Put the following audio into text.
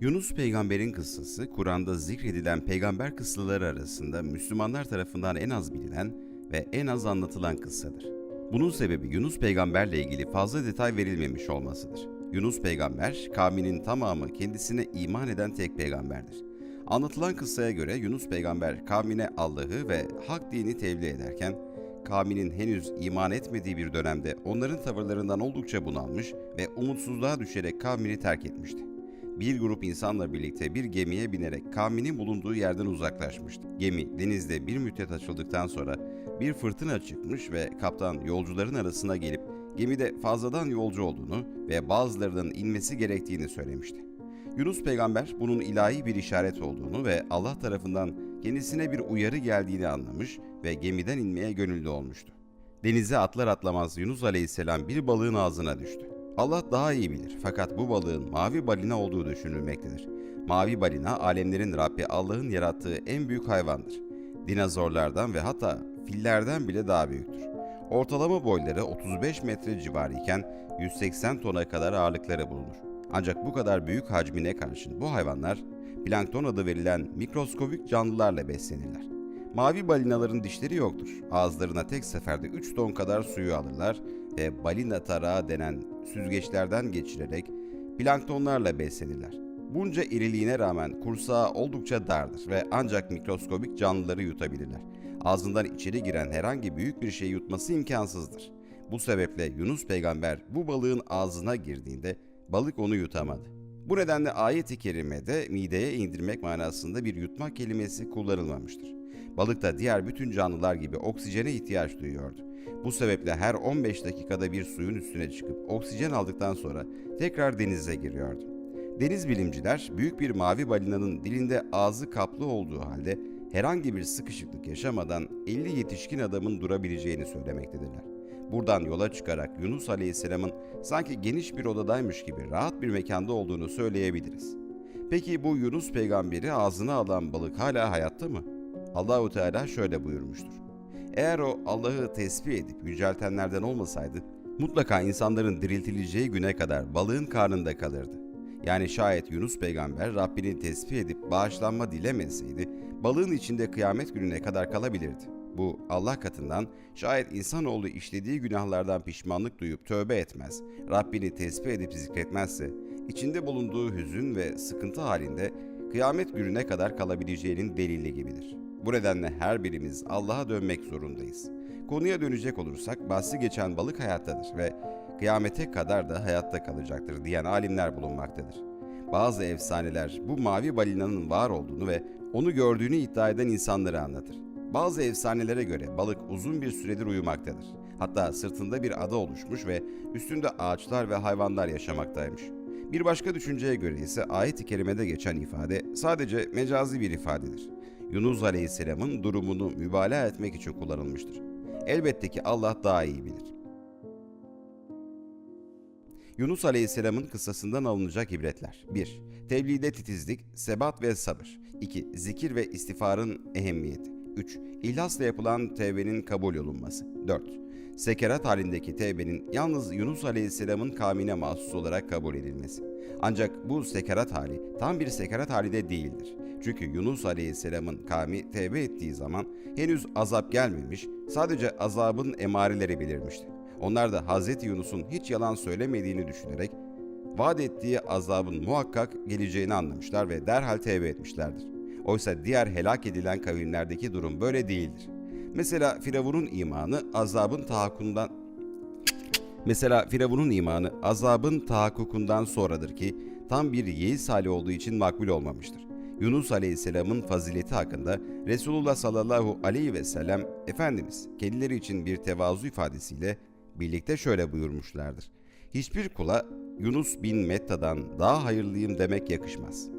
Yunus peygamberin kıssası, Kur'an'da zikredilen peygamber kıssaları arasında Müslümanlar tarafından en az bilinen ve en az anlatılan kıssadır. Bunun sebebi Yunus peygamberle ilgili fazla detay verilmemiş olmasıdır. Yunus peygamber, kavminin tamamı kendisine iman eden tek peygamberdir. Anlatılan kıssaya göre Yunus peygamber kavmine Allah'ı ve hak dini tebliğ ederken, kavminin henüz iman etmediği bir dönemde onların tavırlarından oldukça bunalmış ve umutsuzluğa düşerek kavmini terk etmişti bir grup insanla birlikte bir gemiye binerek kavminin bulunduğu yerden uzaklaşmıştı. Gemi denizde bir müddet açıldıktan sonra bir fırtına çıkmış ve kaptan yolcuların arasına gelip gemide fazladan yolcu olduğunu ve bazılarının inmesi gerektiğini söylemişti. Yunus peygamber bunun ilahi bir işaret olduğunu ve Allah tarafından kendisine bir uyarı geldiğini anlamış ve gemiden inmeye gönüllü olmuştu. Denize atlar atlamaz Yunus aleyhisselam bir balığın ağzına düştü. Allah daha iyi bilir fakat bu balığın mavi balina olduğu düşünülmektedir. Mavi balina alemlerin Rabbi Allah'ın yarattığı en büyük hayvandır. Dinozorlardan ve hatta fillerden bile daha büyüktür. Ortalama boyları 35 metre civarı iken 180 tona kadar ağırlıkları bulunur. Ancak bu kadar büyük hacmine karşın bu hayvanlar plankton adı verilen mikroskobik canlılarla beslenirler. Mavi balinaların dişleri yoktur. Ağızlarına tek seferde 3 ton kadar suyu alırlar ve balina tarağı denen süzgeçlerden geçirerek planktonlarla beslenirler. Bunca iriliğine rağmen kursağı oldukça dardır ve ancak mikroskobik canlıları yutabilirler. Ağzından içeri giren herhangi büyük bir şey yutması imkansızdır. Bu sebeple Yunus peygamber bu balığın ağzına girdiğinde balık onu yutamadı. Bu nedenle ayet-i kerimede mideye indirmek manasında bir yutmak kelimesi kullanılmamıştır. Balık da diğer bütün canlılar gibi oksijene ihtiyaç duyuyordu. Bu sebeple her 15 dakikada bir suyun üstüne çıkıp oksijen aldıktan sonra tekrar denize giriyordu. Deniz bilimciler büyük bir mavi balinanın dilinde ağzı kaplı olduğu halde herhangi bir sıkışıklık yaşamadan 50 yetişkin adamın durabileceğini söylemektedirler. Buradan yola çıkarak Yunus Aleyhisselam'ın sanki geniş bir odadaymış gibi rahat bir mekanda olduğunu söyleyebiliriz. Peki bu Yunus peygamberi ağzına alan balık hala hayatta mı? Allahu Teala şöyle buyurmuştur. Eğer o Allah'ı tesbih edip yüceltenlerden olmasaydı, mutlaka insanların diriltileceği güne kadar balığın karnında kalırdı. Yani şayet Yunus peygamber Rabbini tesbih edip bağışlanma dilemeseydi, balığın içinde kıyamet gününe kadar kalabilirdi. Bu Allah katından şayet insanoğlu işlediği günahlardan pişmanlık duyup tövbe etmez, Rabbini tesbih edip zikretmezse, içinde bulunduğu hüzün ve sıkıntı halinde kıyamet gününe kadar kalabileceğinin delili gibidir. Bu nedenle her birimiz Allah'a dönmek zorundayız. Konuya dönecek olursak bahsi geçen balık hayattadır ve kıyamete kadar da hayatta kalacaktır diyen alimler bulunmaktadır. Bazı efsaneler bu mavi balinanın var olduğunu ve onu gördüğünü iddia eden insanları anlatır. Bazı efsanelere göre balık uzun bir süredir uyumaktadır. Hatta sırtında bir ada oluşmuş ve üstünde ağaçlar ve hayvanlar yaşamaktaymış. Bir başka düşünceye göre ise ayet-i kerimede geçen ifade sadece mecazi bir ifadedir. Yunus Aleyhisselam'ın durumunu mübalağa etmek için kullanılmıştır. Elbette ki Allah daha iyi bilir. Yunus Aleyhisselam'ın kıssasından alınacak ibretler 1. Tebliğde titizlik, sebat ve sabır 2. Zikir ve istiğfarın ehemmiyeti 3. İhlasla yapılan tevbenin kabul olunması 4. Sekerat halindeki tevbenin yalnız Yunus Aleyhisselam'ın kavmine mahsus olarak kabul edilmesi. Ancak bu sekerat hali tam bir sekerat hali de değildir. Çünkü Yunus Aleyhisselam'ın kavmi tevbe ettiği zaman henüz azap gelmemiş, sadece azabın emareleri belirmişti. Onlar da Hz. Yunus'un hiç yalan söylemediğini düşünerek vaat ettiği azabın muhakkak geleceğini anlamışlar ve derhal tevbe etmişlerdir. Oysa diğer helak edilen kavimlerdeki durum böyle değildir. Mesela Firavun'un imanı azabın tahakkundan Mesela Firavun'un imanı azabın tahakkukundan sonradır ki tam bir yeis hali olduğu için makbul olmamıştır. Yunus Aleyhisselam'ın fazileti hakkında Resulullah sallallahu aleyhi ve sellem Efendimiz kendileri için bir tevazu ifadesiyle birlikte şöyle buyurmuşlardır. Hiçbir kula Yunus bin Metta'dan daha hayırlıyım demek yakışmaz.